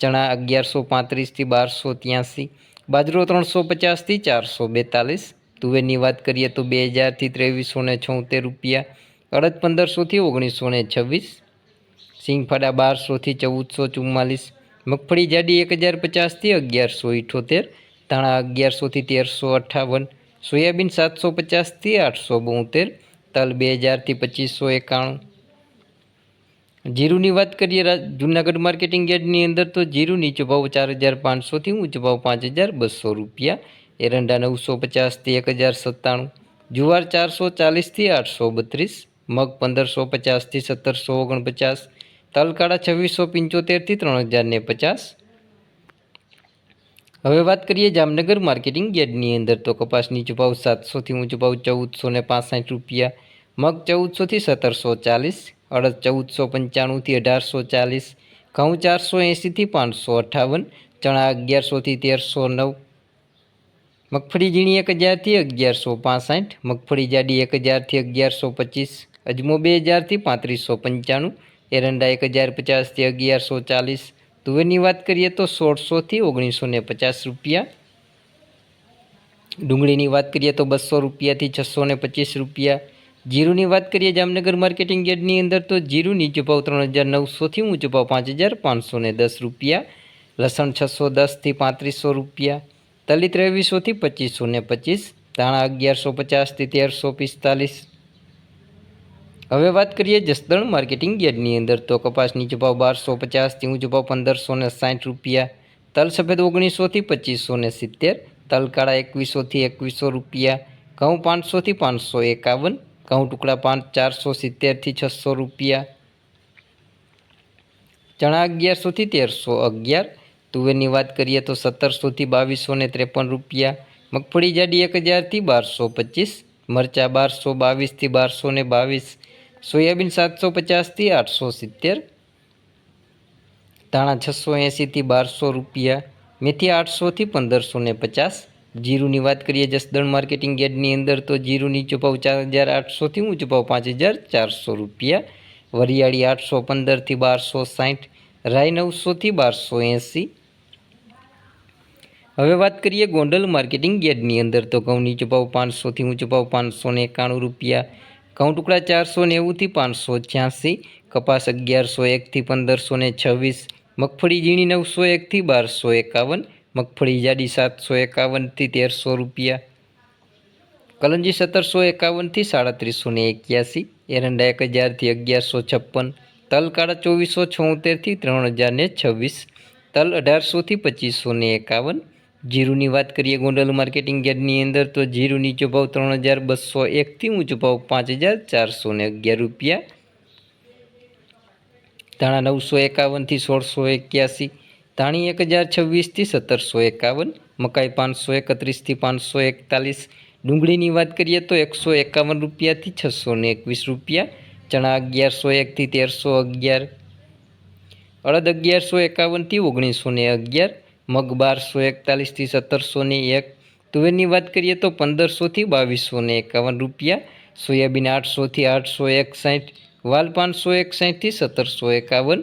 ચણા અગિયારસો પાંત્રીસથી બારસો ત્યાંસી, બાજરો ત્રણસો પચાસથી ચારસો બેતાલીસ, તુવેરની વાત કરીએ તો બે હજારથી ત્રેવીસો ને છોતેર રૂપિયા, અડદ પંદરસોથી ઓગણીસો ને છવ્વીસ, સિંગફાડા બારસોથી ચૌદસો ચુમ્માલીસ, મગફળી જાડી એક હજાર પચાસથી અગિયારસો ઇઠોતેર, ધાણા અગિયારસોથી તેરસો અઠ્ઠાવન સોયાબીન સાતસો પચાસથી આઠસો બોતેર, તલ બે હજારથી પચીસો એકાણું જીરુની વાત કરીએ જૂનાગઢ માર્કેટિંગ યાર્ડની અંદર તો જીરું નીચો ભાવ ચાર હજાર પાંચસોથી ઊંચો ભાવ પાંચ હજાર બસો રૂપિયા. એરંડા નવસો પચાસથી એક હજાર સત્તાણું. જુવાર ચારસો ચાલીસથી આઠસો બત્રીસ. મગ પંદરસો પચાસથી સત્તરસો ઓગણપચાસ. તલકાળા છવ્વીસો પંચોતેરથી ત્રણ હજાર ને પચાસ. હવે વાત કરીએ જામનગર માર્કેટિંગ યાર્ડની અંદર તો કપાસ નીચો ભાવ સાતસોથી ઊંચો ભાવ ચૌદસો ને રૂપિયા. મગ ચૌદસોથી સત્તરસો ચાલીસ. અડદ ચૌદસો પંચાણુંથી અઢારસો ચાલીસ, ઘઉં ચારસો એંસીથી પાંચસો અઠ્ઠાવન ચણા અગિયારસોથી તેરસો નવ, મગફળી ઝીણી એક હજારથી અગિયારસો પાસઠ, મગફળી જાડી એક હજારથી અગિયારસો પચીસ, અજમો બે હજારથી પાંત્રીસો પંચાણું, એરંડા એક હજાર પચાસથી અગિયારસો ચાલીસ, તુવેરની વાત કરીએ તો સોળસોથી ઓગણીસો ને પચાસ રૂપિયા. ડુંગળીની વાત કરીએ તો બસો રૂપિયાથી છસો ને પચીસ રૂપિયા. જીરુની વાત કરીએ જામનગર માર્કેટિંગ યાર્ડની અંદર, તો જીરું નીચો ભાવ ત્રણ હજાર નવસોથી ઊંચો ભાવ પાંચ હજાર પાંચસો દસ રૂપિયા, લસણ છસો દસથી પાંત્રીસો રૂપિયા તલી ત્રેવીસોથી પચીસો ને પચીસ, ધાણા અગિયારસો પચાસથી તેરસો પિસ્તાલીસ. હવે વાત કરીએ જસદણ માર્કેટિંગ યાર્ડની અંદર, તો કપાસ નીચો ભાવ બારસો પચાસથી ઊંચો ભાવ પંદરસો ને સાઠ રૂપિયા, તલ સફેદ ઓગણીસોથી પચીસો ને સિત્તેર, તલ કાળા એકવીસોથી એકવીસો રૂપિયા, ઘઉં પાંચસોથી પાંચસો એકાવન ઘઉં ટુકડા પાંચ, ચારસો સિત્તેરથી છસો રૂપિયા. ચણા અગિયારસોથી તેરસો, અગિયાર. તુવેરની વાત કરીએ તો સત્તરસોથી બાવીસો ને ત્રેપન રૂપિયા. મગફળી જાડી એક હજારથી બારસો પચીસ. મરચાં બારસો બાવીસથી બારસો ને બાવીસ. સોયાબીન સાતસો પચાસથી આઠસો સિત્તેર. ધાણા છસો એંસીથી બારસો રૂપિયા. મેથી આઠસોથી પંદરસો ને પચાસ. જીરુની વાત કરીએ જસદણ માર્કેટિંગ યાર્ડની અંદર, તો જીરું નીચો ચાર હજાર આઠસોથી ઊંચો ભાવ પાંચ હજાર ચારસો રૂપિયા. વરિયાળી આઠસો પંદરથી બારસો સાઠ રાઈ નવસોથી બારસો એંસી. હવે વાત કરીએ ગોંડલ માર્કેટિંગ યાર્ડની અંદર, તો ઘઉં નીચો પાંચસોથી ઊંચો ભાવ પાંચસો ને એકાણું રૂપિયા. ઘઉં ટુકડા ચારસો નેવુંથી પાંચસો છ્યાસી, કપાસ અગિયારસો એકથી પંદરસો ને છવ્વીસ, મગફળી ઝીણી નવસો એકથી બારસો એકાવન મગફળી જાડી સાતસો એકાવનથી તેરસો રૂપિયા. કલંજી સત્તરસો એકાવનથી સાડત્રીસો ને એક્યાસી. એરંડા એક હજારથી અગિયારસો છપ્પન. તલ કાળા ચોવીસો છોતેરથી ત્રણ હજાર ને છવ્વીસ. તલ અઢારસોથી પચીસો ને એકાવન. જીરુની વાત કરીએ ગોંડલ માર્કેટિંગ યાર્ડની અંદર, તો જીરું નીચો ભાવ ત્રણ હજાર બસો એકથી ઊંચો ભાવ પાંચ હજાર ચારસો ને અગિયાર રૂપિયા. ધાણા નવસો એકાવનથી સોળસો એક્યાસી. ધાણી એક હજાર છવ્વીસથી સત્તરસો એકાવન, મકાઈ પાંચસો એકત્રીસથી પાંચસો એકતાલીસ. ડુંગળીની વાત કરીએ તો એકસો એકાવન રૂપિયાથી છસો ને એકવીસ રૂપિયા, ચણા અગિયારસો એકથી તેરસો અગિયાર. અડદ અગિયારસો એકાવનથી ઓગણીસો ને અગિયાર, મગ બારસો એકતાલીસથી સત્તરસો ને એક. તુવેરની વાત કરીએ તો પંદરસોથી બાવીસો ને એકાવન રૂપિયા, સોયાબીન આઠસોથી આઠસો એકસાઠ, વાલ પાંચસો એકસાઠથી સત્તરસો એકાવન.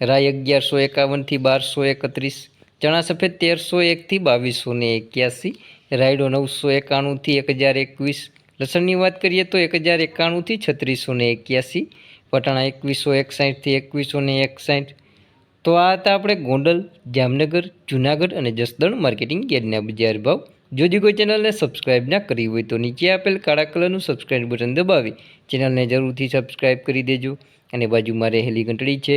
રાઈ અગિયારસો એકાવનથી બારસો એકત્રીસ, ચણા સફેદ તેરસો એકથી બાવીસો ને એક્યાસી, રાયડો નવસો એકાણુંથી એક હજાર એકવીસ, લસણની વાત કરીએ તો એક હજાર એકાણુંથી છત્રીસો ને એક્યાસી પટાણા એકવીસો એકસાઠથી એકવીસો ને એકસાઠ. તો આ હતા આપણે ગોંડલ, જામનગર, જુનાગઢ અને જસદણ માર્કેટિંગ યાર્ડના બજાર ભાવ. જો કોઈ ચેનલને સબસ્ક્રાઇબ ના કરી હોય તો નીચે આપેલ કાળા કલરનું સબસ્ક્રાઇબ બટન દબાવી, ચેનલને જરૂરથી સબસ્ક્રાઇબ કરી દેજો. અને બાજુમાં રહેલી ઘંટડી છે